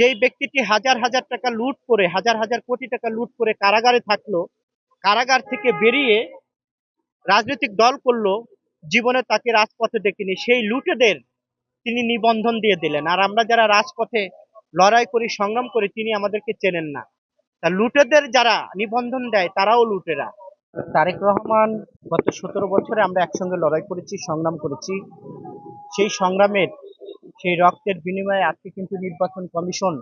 যেই ব্যক্তিটি হাজার হাজার টাকা লুট করে, হাজার হাজার কোটি টাকা লুট করে কারাগারে থাকল, কারাগার থেকে বেরিয়ে রাজনৈতিক দল করল, জীবনে তাকে রাজপথে দেখিনি। সেই লুটেদের তিনি নিবন্ধন দিয়ে দিলেন। আর আমরা যারা রাজপথে লড়াই করি, সংগ্রাম করি, তিনি আমাদেরকে চেনেন না। তা লুটেদের যারা নিবন্ধন দেয়, তারাও লুটেরা। তারেক রহমান গত সতেরো বছরে আমরা একসঙ্গে লড়াই করেছি, সংগ্রাম করেছি। সেই সংগ্রামের সেই রক্তের বিনিময়ে আজকে কিন্তু নির্বাচন কমিশন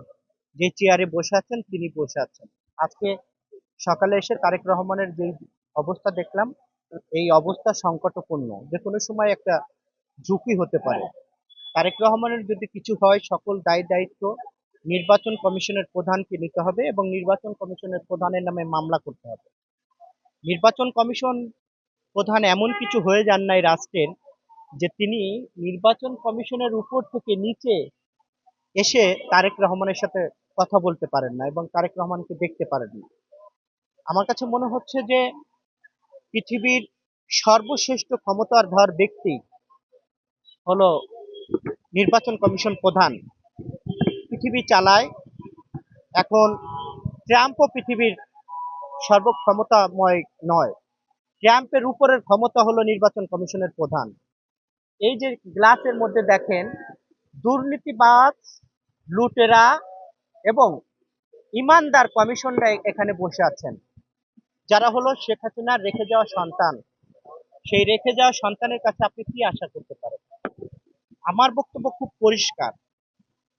যে চেয়ারে বসে আছেন, তিনি বসে আছেন। আজকে সকালে এসে তারেক রহমানের যে অবস্থা দেখলাম, এই অবস্থা সংকটপূর্ণ। যে কোনো সময় একটা ঝুঁকি হতে পারে। তারেক রহমানের যদি কিছু হয়, সকল দায় দায়িত্ব নির্বাচন কমিশনের প্রধানকে নিতে হবে এবং নির্বাচন কমিশনের প্রধানের নামে মামলা করতে হবে। নির্বাচন কমিশন প্রধান এমন কিছু হয়ে যান নাই রাষ্ট্রের যে তিনি নির্বাচন কমিশনের উপর থেকে নিচে এসে তারেক রহমানের সাথে কথা বলতে পারেন না এবং তারেক রহমানকে দেখতে পারেন না। আমার কাছে মনে হচ্ছে যে পৃথিবীর সর্বশ্রেষ্ঠ ক্ষমতার ধর ব্যক্তি হলো নির্বাচন কমিশন প্রধান। পৃথিবী চালায়, এখন ট্রাম্পও পৃথিবীর সর্বক্ষমতাময় নয়। ট্রাম্পের উপরের ক্ষমতা হলো নির্বাচন কমিশনের প্রধান। এই যে গ্লাসের মধ্যে দেখেন, দুর্নীতিবাজ লুটেরা এবং ইমানদার কমিশনরা এখানে বসে আছেন। যারা হলো শেখ হাসিনার রেখে যাওয়া সন্তান। সেই রেখে যাওয়া সন্তানের কাছে আপনি কি আশা করতে পারেন? আমার বক্তব্য খুব পরিষ্কার।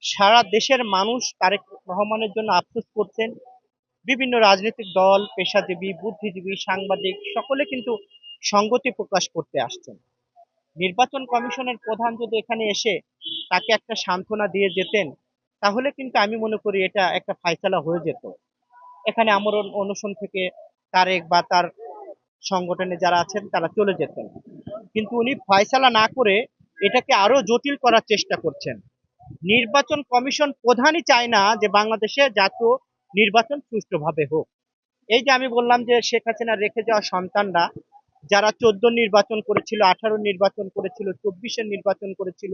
সারা দেশের মানুষ তারেক রহমানের জন্য আফসোস করছেন। বিভিন্ন রাজনৈতিক দল, পেশাজীবী, বুদ্ধিজীবী, সাংবাদিক, সকলে কিন্তু সংগতি প্রকাশ করতে আসছেন। নির্বাচন কমিশনের প্রধান যদি এখানে এসে তাকে একটা সান্ত্বনা দিয়ে যেতেন, তাহলে কিন্তু আমি মনে করি এটা একটা ফাইসালা হয়ে যেত। এখানে আমরণ অনশন থেকে তারেক বা তার সংগঠনে যারা আছেন, তারা চলে যেতেন। কিন্তু উনি ফয়সালা না করে এটাকে আরও জটিল করার চেষ্টা করছেন। নির্বাচন কমিশন প্রধানই চায় না যে বাংলাদেশে জাতীয় নির্বাচন সুষ্ঠুভাবে হোক। এই যে আমি বললাম যে শেখ হাসিনা রেখে যাওয়া সন্তানরা যারা চোদ্দ নির্বাচন করেছিল, আঠারো নির্বাচন করেছিল চব্বিশের নির্বাচন করেছিল,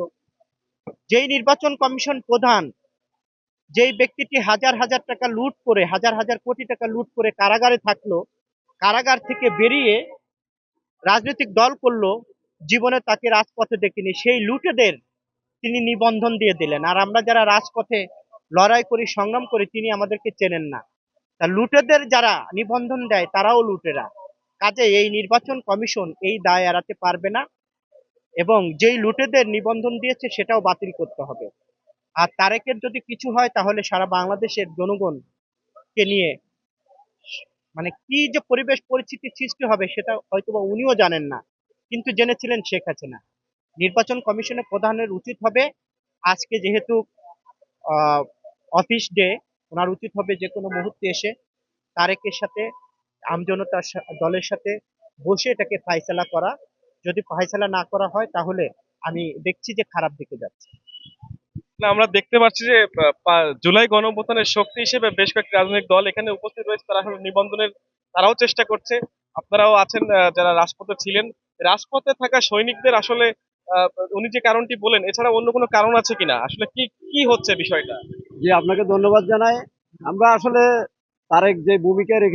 যেই নির্বাচন কমিশন প্রধান, যেই ব্যক্তিটি হাজার হাজার টাকা লুট করে, হাজার হাজার কোটি টাকা লুট করে কারাগারে থাকল, কারাগার থেকে বেরিয়ে রাজনৈতিক দল করল, জীবনে তাকে রাজপথে দেখিনি। সেই লুটেদের তিনি নিবন্ধন দিয়ে দিলেন। আর আমরা যারা রাজপথে লড়াই করি, সংগ্রাম করি, তিনি আমাদেরকে চেনেন না। তা লুটেদের যারা নিবন্ধন দেয়, তারাও লুটেরা। কাজে এই নির্বাচন কমিশন এই দায় এড়াতে পারবে না এবং যেই লুটেদের নিবন্ধন দিয়েছে সেটাও বাতিল করতে হবে। আর তারেকের যদি কিছু হয়, তাহলে সারা বাংলাদেশের জনগণকে নিয়ে মানে কি যে পরিবেশ পরিস্থিতি সৃষ্টি হবে সেটা হয়তোবা উনিও জানেন না, কিন্তু জেনেছিলেন শেখ হাসিনা। নির্বাচন কমিশনের প্রধানের উচিত হবে আজকে যেহেতু অফিস ডে, ওনার উচিত হবে যে কোনো মুহূর্তে এসে তারেকের সাথে আমজনতার সা- দলের সাথে বসে এটাকে ফাইসলা করা। যদি ফাইসলা না করা হয় তাহলে আমি দেখছি যে খারাপ দিকে যাচ্ছে। না, আমরা দেখতে পাচ্ছি যে জুলাই গণঅভ্যুত্থানের শক্তি হিসেবে বেশ কয়েকটি রাজনৈতিক দল এখানে উপস্থিত রয়েছে। তারা আসলে নিবন্ধনের তারাও চেষ্টা করছে। আপনারাও আছেন যারা রাজপথে ছিলেন। রাজপথে থাকা সৈনিকদের আসলে আহ, উনি যে কারণটি বলেন এছাড়া অন্য কোনো কারণ আছে কিনা? আসলে কি কি হচ্ছে বিষয়টা? জি আপনাকে ধন্যবাদ জানাই। আমরা আসলে তারেক যে ভূমিকা রেখে